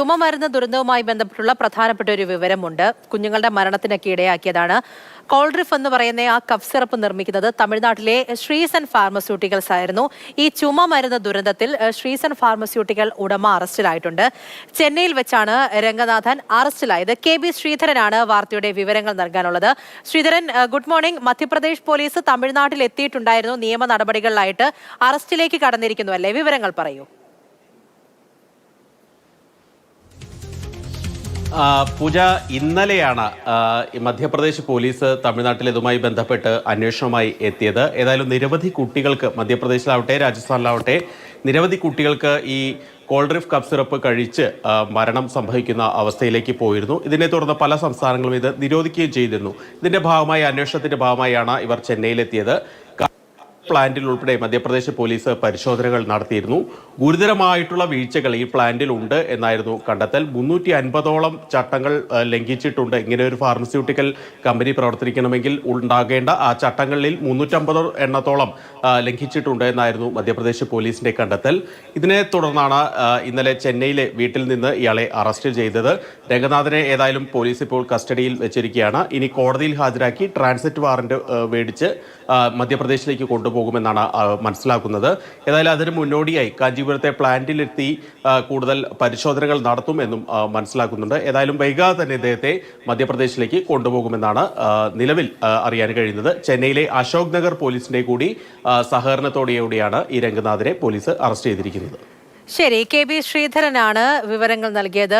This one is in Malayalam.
ചുമമരുന്ന് ദുരന്തവുമായി ബന്ധപ്പെട്ടുള്ള പ്രധാനപ്പെട്ട ഒരു വിവരമുണ്ട്. കുഞ്ഞുങ്ങളുടെ മരണത്തിനൊക്കെ ഇടയാക്കിയതാണ്. കോൾഡ്രിഫ് എന്ന് പറയുന്ന ആ കഫ് സിറപ്പ് നിർമ്മിക്കുന്നത് തമിഴ്നാട്ടിലെ ശ്രീസൺ ഫാർമസ്യൂട്ടിക്കൽസ് ആയിരുന്നു. ഈ ചുമമരുന്ന് ദുരന്തത്തിൽ ശ്രീസൺ ഫാർമസ്യൂട്ടിക്കൽ ഉടമ അറസ്റ്റിലായിട്ടുണ്ട്. ചെന്നൈയിൽ വെച്ചാണ് രംഗനാഥൻ അറസ്റ്റിലായത്. കെ ബി ശ്രീധരനാണ് വാർത്തയുടെ വിവരങ്ങൾ നൽകാനുള്ളത്. Sreedharan good morning. Madhya Pradesh police തമിഴ്നാട്ടിൽ എത്തിയിട്ടുണ്ടായിരുന്നു. നിയമ നടപടികളിലായിട്ട് അറസ്റ്റിലേക്ക് കടന്നിരിക്കുന്നു അല്ലേ? വിവരങ്ങൾ പറയൂ. പൂജ ഇന്നലെയാണ് മധ്യപ്രദേശ് പോലീസ് തമിഴ്നാട്ടിൽ ഇതുമായി ബന്ധപ്പെട്ട് അന്വേഷണവുമായി എത്തിയത്. ഏതായാലും നിരവധി കുട്ടികൾക്ക് മധ്യപ്രദേശിലാവട്ടെ രാജസ്ഥാനിലാവട്ടെ നിരവധി കുട്ടികൾക്ക് ഈ കോൾഡ്രിഫ് കപ്പ് സിറപ്പ് കഴിച്ച് മരണം സംഭവിക്കുന്ന അവസ്ഥയിലേക്ക് പോയിരുന്നു. ഇതിനെ തുടർന്ന് പല സംസ്ഥാനങ്ങളും ഇത് നിരോധിക്കുകയും ചെയ്തിരുന്നു. ഇതിന്റെ ഭാഗമായി അന്വേഷണത്തിന്റെ ഭാഗമായാണ് ഇവർ ചെന്നൈയിലെത്തിയത്. പ്ലാന്റിൽ ഉൾപ്പെടെ മധ്യപ്രദേശ് പോലീസ് പരിശോധനകൾ നടത്തിയിരുന്നു. ഗുരുതരമായിട്ടുള്ള വീഴ്ചകൾ ഈ പ്ലാന്റിൽ ഉണ്ട് എന്നായിരുന്നു കണ്ടെത്തൽ. മുന്നൂറ്റി അൻപതോളം ചട്ടങ്ങൾ ലംഘിച്ചിട്ടുണ്ട്. ഇങ്ങനെ ഒരു ഫാർമസ്യൂട്ടിക്കൽ കമ്പനി പ്രവർത്തിക്കണമെങ്കിൽ ഉണ്ടാകേണ്ട ആ ചട്ടങ്ങളിൽ മുന്നൂറ്റമ്പത് എണ്ണത്തോളം ലംഘിച്ചിട്ടുണ്ട് എന്നായിരുന്നു മധ്യപ്രദേശ് പോലീസിന്റെ കണ്ടെത്തൽ. ഇതിനെ തുടർന്നാണ് ഇന്നലെ ചെന്നൈയിലെ വീട്ടിൽ നിന്ന് ഇയാളെ അറസ്റ്റ് ചെയ്തത്. രംഗനാഥനെ ഏതായാലും പോലീസ് ഇപ്പോൾ കസ്റ്റഡിയിൽ വെച്ചിരിക്കുകയാണ്. ഇനി കോടതിയിൽ ഹാജരാക്കി ട്രാൻസിറ്റ് വാറന്റ് മേടിച്ച് മധ്യപ്രദേശിലേക്ക് കൊണ്ടുപോകുമെന്നാണ് ആ, മനസ്സിലാക്കുന്നത്. ഏതായാലും അതിന് മുന്നോടിയായി. കാഞ്ചീപുരത്തെ പ്ലാന്റിലെത്തി കൂടുതൽ പരിശോധനകൾ നടത്തുമെന്നും മനസ്സിലാക്കുന്നുണ്ട്. ഏതായാലും വൈകാതെ തന്നെ ഇദ്ദേഹത്തെ മധ്യപ്രദേശിലേക്ക് കൊണ്ടുപോകുമെന്നാണ് നിലവിൽ അറിയാൻ കഴിയുന്നത്. ചെന്നൈയിലെ അശോക് നഗർ പോലീസിന്റെ കൂടി സഹകരണത്തോടെയോടെയാണ് ഈ രംഗനാഥനെ പോലീസ് അറസ്റ്റ് ചെയ്തിരിക്കുന്നത്. ശരി കെ. ബി ശ്രീധരനാണ് വിവരങ്ങൾ നൽകിയത്.